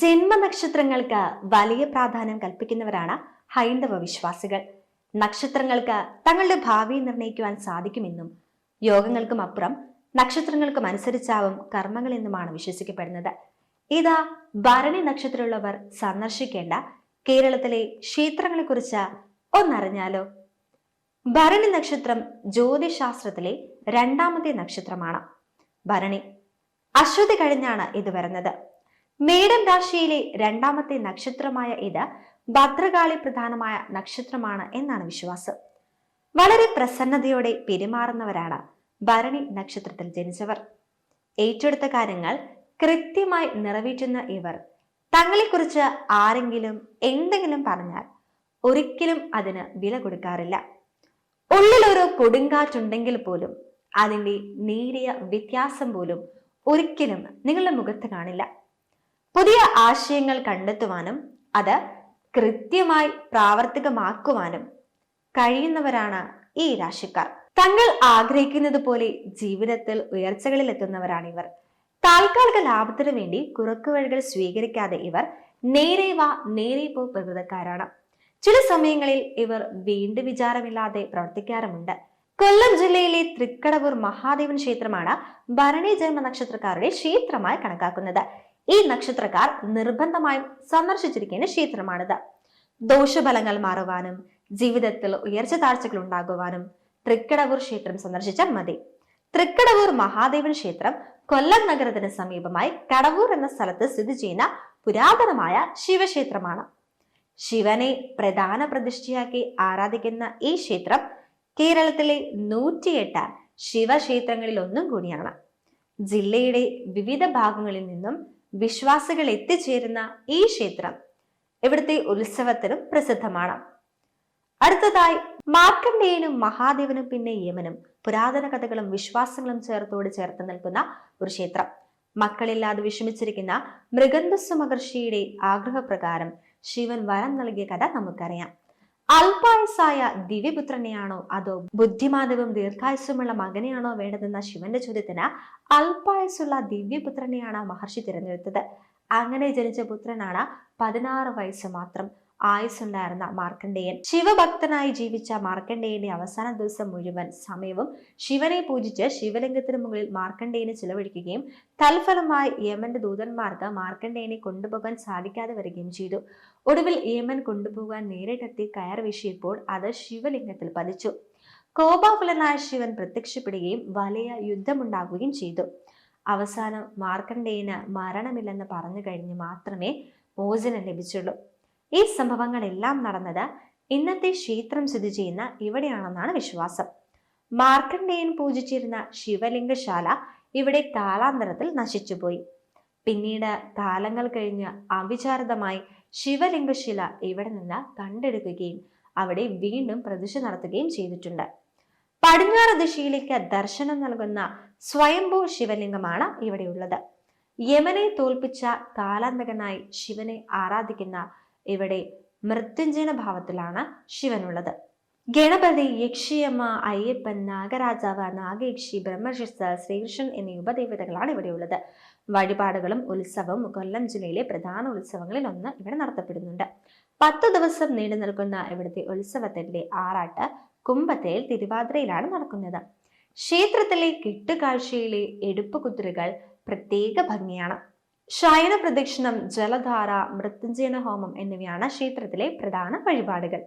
ജന്മനക്ഷത്രങ്ങൾക്ക് വലിയ പ്രാധാന്യം കൽപ്പിക്കുന്നവരാണ് ഹൈന്ദവ വിശ്വാസികൾ. നക്ഷത്രങ്ങൾക്ക് തങ്ങളുടെ ഭാവി നിർണയിക്കുവാൻ സാധിക്കുമെന്നും യോഗങ്ങൾക്കും അപ്പുറം നക്ഷത്രങ്ങൾക്കും അനുസരിച്ചാവും കർമ്മങ്ങൾ എന്നുമാണ് വിശ്വസിക്കപ്പെടുന്നത്. ഇതാ ഭരണി നക്ഷത്രമുള്ളവർ സന്ദർശിക്കേണ്ട കേരളത്തിലെ ക്ഷേത്രങ്ങളെക്കുറിച്ച് ഒന്നറിഞ്ഞാലോ? ഭരണി നക്ഷത്രം ജ്യോതിശാസ്ത്രത്തിലെ രണ്ടാമത്തെ നക്ഷത്രമാണ്. ഭരണി അശ്വതി കഴിഞ്ഞാണ് ഇത് വരുന്നത്. മേടം രാശിയിലെ രണ്ടാമത്തെ നക്ഷത്രമായ ഇത് ഭദ്രകാളി പ്രധാനമായ നക്ഷത്രമാണ് എന്നാണ് വിശ്വാസം. വളരെ പ്രസന്നതയോടെ പെരുമാറുന്നവരാണ് ഭരണി നക്ഷത്രത്തിൽ ജനിച്ചവർ. ഏറ്റെടുത്ത കാര്യങ്ങൾ കൃത്യമായി നിറവേറ്റുന്ന ഇവർ. തങ്ങളെക്കുറിച്ച് ആരെങ്കിലും എന്തെങ്കിലും പറഞ്ഞാൽ ഒരിക്കലും അതിന് വില കൊടുക്കാറില്ല. ഉള്ളിലൊരു കൊടുങ്കാറ്റുണ്ടെങ്കിൽ പോലും അതിന്റെ നേരിയ വ്യത്യാസം പോലും ഒരിക്കലും നിങ്ങളുടെ മുഖത്ത് കാണില്ല. പുതിയ ആശയങ്ങൾ കണ്ടെത്തുവാനും അത് കൃത്യമായി പ്രാവർത്തികമാക്കുവാനും കഴിയുന്നവരാണ് ഈ രാശിക്കാർ. തങ്ങൾ ആഗ്രഹിക്കുന്നത് പോലെ ജീവിതത്തിൽ ഉയർച്ചകളിൽ എത്തുന്നവരാണ് ഇവർ. താൽക്കാലിക ലാഭത്തിനു വേണ്ടി കുറുക്കുവഴികൾ സ്വീകരിക്കാതെ ഇവർ നേരെ വാ നേരെ പോ പ്രകൃതക്കാരാണ്. ചില സമയങ്ങളിൽ ഇവർ വീണ്ടും വിചാരമില്ലാതെ പ്രവർത്തിക്കാറുമുണ്ട്. കൊല്ലം ജില്ലയിലെ തൃക്കടവൂർ മഹാദേവൻ ക്ഷേത്രമാണ് ഭരണി ജന്മ നക്ഷത്രക്കാരുടെ ക്ഷേത്രമായി കണക്കാക്കുന്നത്. ഈ നക്ഷത്രക്കാർ നിർബന്ധമായും സന്ദർശിച്ചിരിക്കേണ്ട ക്ഷേത്രമാണിത്. ദോഷഫലങ്ങൾ മാറുവാനും ജീവിതത്തിൽ ഉയർച്ച താഴ്ചകൾ ഉണ്ടാകുവാനും തൃക്കടവൂർ ക്ഷേത്രം സന്ദർശിച്ചാൽ മതി. തൃക്കടവൂർ മഹാദേവൻ ക്ഷേത്രം കൊല്ലം നഗരത്തിന് സമീപമായി കടവൂർ എന്ന സ്ഥലത്ത് സ്ഥിതി ചെയ്യുന്ന പുരാതനമായ ശിവക്ഷേത്രമാണ്. ശിവനെ പ്രധാന പ്രതിഷ്ഠയാക്കി ആരാധിക്കുന്ന ഈ ക്ഷേത്രം കേരളത്തിലെ നൂറ്റിയെട്ട് ശിവക്ഷേത്രങ്ങളിൽ ഒന്നും കൂടിയാണ്. ജില്ലയുടെ വിവിധ ഭാഗങ്ങളിൽ നിന്നും വിശ്വാസികൾ എത്തിച്ചേരുന്ന ഈ ക്ഷേത്രം ഇവിടുത്തെ ഉത്സവത്തിനും പ്രസിദ്ധമാണ്. അടുത്തതായി മാർക്കണ്ഡേയനും മഹാദേവനും പിന്നെ യമനും പുരാതന കഥകളും വിശ്വാസങ്ങളും ചേർത്തോട് ചേർത്ത് നിൽക്കുന്ന ഒരു ക്ഷേത്രം. മക്കളില്ലാതെ വിഷമിച്ചിരിക്കുന്ന മൃഗന്ധസ്വ മഹർഷിയുടെ ആഗ്രഹപ്രകാരം ശിവൻ വരം നൽകിയ കഥ നമുക്കറിയാം. അല്പായുസായ ദിവ്യപുത്രനെയാണോ അതോ ബുദ്ധിമാനവും ദീർഘായുസുമുള്ള മകനെയാണോ വേണ്ടതെന്ന ശിവന്റെ ചോദ്യത്തിന് അൽപായസുള്ള ദിവ്യപുത്രനെയാണ് മഹർഷി തിരഞ്ഞെടുത്തത്. അങ്ങനെ ജനിച്ച പുത്രനാണ് പതിനാറ് വയസ്സ് മാത്രം. ആയുസ്സുണ്ടായിരുന്ന മാർക്കണ്ഡേയൻ. ശിവഭക്തനായി ജീവിച്ച മാർക്കണ്ഡേയന്റെ അവസാന ദിവസം മുഴുവൻ സമയവും ശിവനെ പൂജിച്ച് ശിവലിംഗത്തിന് മുകളിൽ മാർക്കണ്ഡേയന് ചിലവഴിക്കുകയും തൽഫലമായി യമന്റെ ദൂതന്മാർക്ക് മാർക്കണ്ഡേയനെ കൊണ്ടുപോകാൻ സാധിക്കാതെ വരികയും ചെയ്തു. ഒടുവിൽ യമൻ കൊണ്ടുപോകാൻ നേരിട്ടെത്തി കയർ വീശിയപ്പോൾ അത് ശിവലിംഗത്തിൽ പതിച്ചു. കോപാകുലനായ ശിവൻ പ്രത്യക്ഷപ്പെടുകയും വലിയ യുദ്ധമുണ്ടാകുകയും ചെയ്തു. അവസാനം മാർക്കണ്ഡേയന് മരണമില്ലെന്ന് പറഞ്ഞു കഴിഞ്ഞ് മാത്രമേ മോചനം ലഭിച്ചുള്ളൂ. ഈ സംഭവങ്ങളെല്ലാം നടന്നത് ഇന്നത്തെ ക്ഷേത്രം സ്ഥിതി ചെയ്യുന്ന ഇവിടെയാണെന്നാണ് വിശ്വാസം. മാർക്കണ്ഡേയൻ പൂജിച്ചിരുന്ന ശിവലിംഗശാല ഇവിടെ കാലാന്തരത്തിൽ നശിച്ചുപോയി. പിന്നീട് കാലങ്ങൾ കഴിഞ്ഞ് അവിചാരിതമായി ശിവലിംഗശില ഇവിടെ നിന്ന് കണ്ടെടുക്കുകയും അവിടെ വീണ്ടും പ്രതിഷ്ഠ നടത്തുകയും ചെയ്തിട്ടുണ്ട്. പടിഞ്ഞാറ് ദിശയിലേക്ക് ദർശനം നൽകുന്ന സ്വയംഭൂ ശിവലിംഗമാണ് ഇവിടെയുള്ളത്. യമനെ തോൽപ്പിച്ച കാലാന്തകനായി ശിവനെ ആരാധിക്കുന്ന ഇവിടെ മൃത്യുഞ്ജന ഭാവത്തിലാണ് ശിവനുള്ളത്. ഗണപതി യക്ഷിയമ്മ അയ്യപ്പൻ നാഗരാജാവ് നാഗയക്ഷി ബ്രഹ്മശിസ്ത ശ്രീകൃഷ്ണൻ എന്നീ ഉപദേവതകളാണ് ഇവിടെയുള്ളത് വഴിപാടുകളും ഉത്സവവും കൊല്ലം ജില്ലയിലെ പ്രധാന ഉത്സവങ്ങളിൽ ഒന്ന് ഇവിടെ നടത്തപ്പെടുന്നുണ്ട്. പത്ത് ദിവസം നീണ്ടു നിൽക്കുന്ന ഇവിടുത്തെ ഉത്സവത്തിന്റെ ആറാട്ട് കുംഭത്തേൽ തിരുവാതിരയിലാണ് നടക്കുന്നത്. ക്ഷേത്രത്തിലെ കെട്ടുകാഴ്ചയിലെ എടുപ്പ് കുതിരകൾ പ്രത്യേക ഭംഗിയാണ്. ശയന പ്രദക്ഷിണം ജലധാര മൃത്യുഞ്ജയന ഹോമം എന്നിവയാണ് ക്ഷേത്രത്തിലെ പ്രധാന വഴിപാടുകൾ.